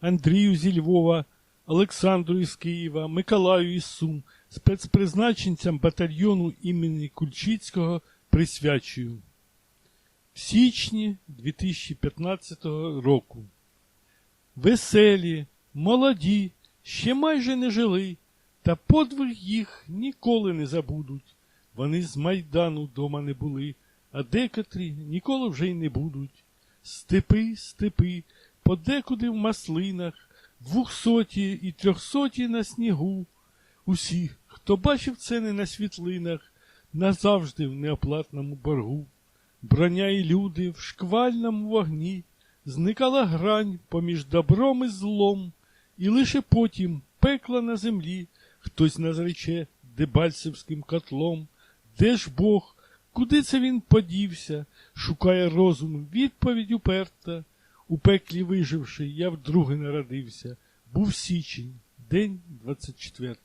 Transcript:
Андрію зі Львова, Олександру із Києва, Миколаю із Сум, спецпризначенцям батальйону імені Кульчицького присвячую. В січні 2015 року. Веселі, молоді, ще майже не жили, та подвиг їх ніколи не забудуть. Вони з Майдану дома не були, а декотрі ніколи вже й не будуть. Степи, степи, подекуди в маслинах, двохсоті і трьохсоті на снігу. Усі, хто бачив це не на світлинах, назавжди в неоплатному боргу. Броня і люди в шквальному вогні, зникала грань поміж добром і злом, і лише потім пекла на землі хтось назрече дебальцевським котлом. Де ж Бог? Куди це він подівся? Шукає розум, відповідь уперта. У пеклі виживши, я вдруге народився. Був січень, день 24.